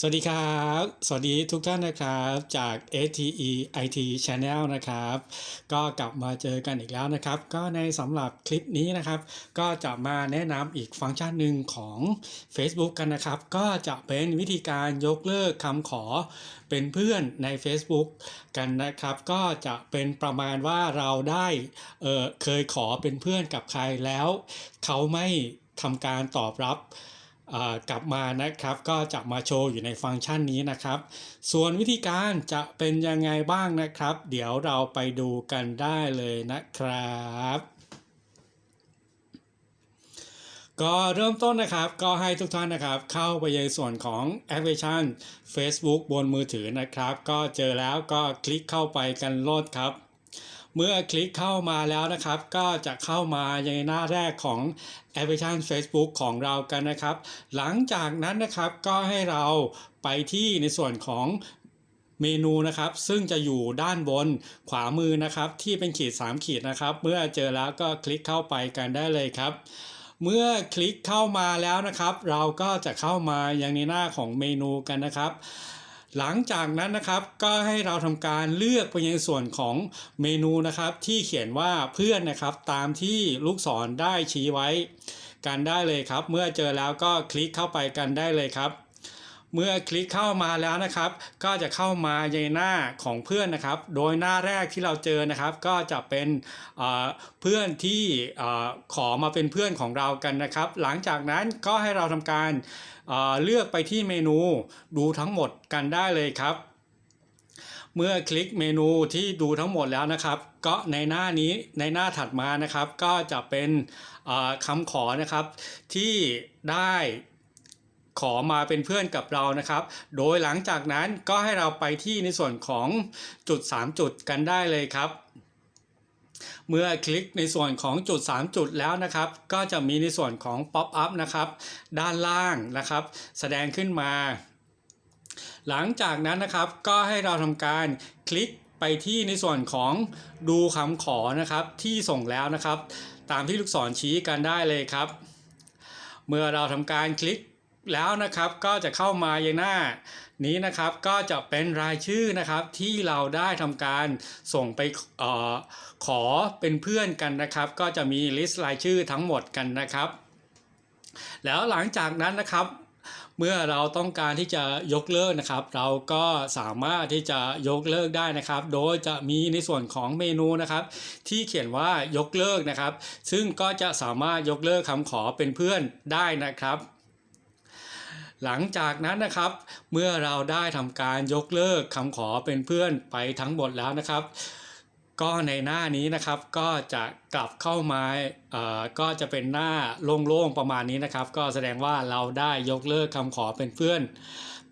สวัสดีครับ สวัสดีทุกท่านนะครับจาก ATE IT Channel นะครับ ก็กลับมาเจอกันอีกแล้วนะครับ ก็ในสำหรับคลิปนี้นะครับ ก็จะมาแนะนำอีกฟังก์ชันหนึ่งของ Facebook กันนะครับ ก็จะเป็นวิธีการยกเลิกคำขอเป็นเพื่อนใน Facebook กันนะครับ ก็จะเป็นประมาณว่าเราได้เเคยขอเป็นเพื่อนกับใครแล้ว เขาไม่ทำการตอบรับ กลับมานะครับก็จะมาโชว์อยู่ในฟังก์ชันนี้นะครับ ส่วนวิธีการจะเป็นยังไงบ้างนะครับ เดี๋ยวเราไปดูกันได้เลยนะครับก็เริ่มต้นนะครับก็ให้ทุกท่านนะครับ เข้าไปยังส่วนของแอปพลิเคชัน Facebook บนมือถือนะครับ ก็เจอแล้วก็คลิกเข้าไปกันโลดครับ เมื่อคลิกเข้ามาแล้วนะครับ ก็จะเข้ามาในหน้าแรกของแอปพลิเคชัน Facebook ของเรากันนะครับ หลังจากนั้นนะครับก็ให้เราไปที่ในส่วนของเมนูนะครับ ซึ่งจะอยู่ด้านบนขวามือนะครับ ที่เป็นขีด 3 ขีดนะครับ เมื่อเจอแล้วก็คลิกเข้าไปกันได้เลยครับเมื่อคลิกเข้ามาแล้วนะครับ เราก็จะเข้ามายังในหน้าของเมนูกันนะครับ หลังจากนั้นนะครับก็ให้เราทำการเลือกไปยังส่วนของเมนูนะครับ ที่เขียนว่าเพื่อนนะครับตามที่ลูกศรได้ชี้ไว้ กันได้เลยครับ เมื่อเจอแล้วก็คลิกเข้าไปกันได้เลยครับ เมื่อคลิกเข้ามาแล้วนะครับ ก็จะเข้ามาในหน้าของเพื่อนนะครับ โดยหน้าแรกที่เราเจอนะครับ ก็จะเป็นเพื่อนที่ขอมาเป็นเพื่อนของเรากันนะครับ หลังจากนั้นก็ให้เราทำการเลือกไปที่เมนูดูทั้งหมดกันได้เลยครับเมื่อคลิกเมนูที่ดูทั้งหมดแล้วนะครับ ก็ในหน้านี้ในหน้าถัดมานะครับ ก็จะเป็นคำขอนะครับที่ได้ ขอมาเป็นเพื่อนกับเรานะครับ โดยหลังจากนั้นก็ให้เราไปที่ในส่วนของจุด 3 จุดกันได้เลยครับ เมื่อคลิกในส่วนของจุด 3 จุดแล้วนะครับ ก็จะมีในส่วนของ Pop up นะครับ ด้านล่างนะครับ แสดงขึ้นมา หลังจากนั้นนะครับก็ให้เราทำการคลิกไปที่ในส่วนของดูคำขอนะครับที่ส่งแล้วนะครับ ตามที่ลูกศรชี้กันได้เลยครับ เมื่อเราทำการคลิก แล้วนะครับก็จะเข้ามายังหน้านี้นะครับก็จะเป็นรายชื่อนะครับที่เราได้ทำการส่งไปออขอเป็นเพื่อนกันนะครับ ก็จะมีลิสต์รายชื่อทั้งหมดกันนะครับ แล้วหลังจากนั้นนะครับเมื่อเราต้องการที่จะยกเลิกนะครับ เราก็สามารถที่จะยกเลิกได้นะครับ โดยจะมีในส่วนของเมนูนะครับ ที่เขียนว่ายกเลิกนะครับ ซึ่งก็จะสามารถยกเลิกคำขอเป็นเพื่อนได้นะครับ หลังจากนั้นนะครับ เมื่อเราได้ทำการยกเลิกคำขอเป็นเพื่อนไปทั้งหมดแล้วนะครับ ก็ในหน้านี้นะครับก็จะกลับเข้ามาเอ่อก็จะเป็นหน้าโล่งๆประมาณนี้นะครับ ก็แสดงว่าเราได้ยกเลิกคำขอเป็นเพื่อน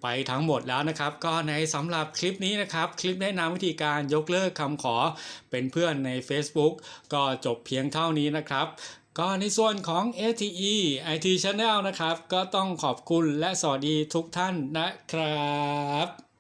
ไปทั้งหมดแล้วนะครับ ก็ในสำหรับคลิปนี้นะครับ คลิปแนะนำวิธีการยกเลิกคำขอเป็นเพื่อนใน Facebook ก็จบเพียงเท่านี้นะครับ ก็ในส่วนของ ATE IT Channel นะครับ ก็ต้องขอบคุณและสวัสดีทุกท่านนะครับ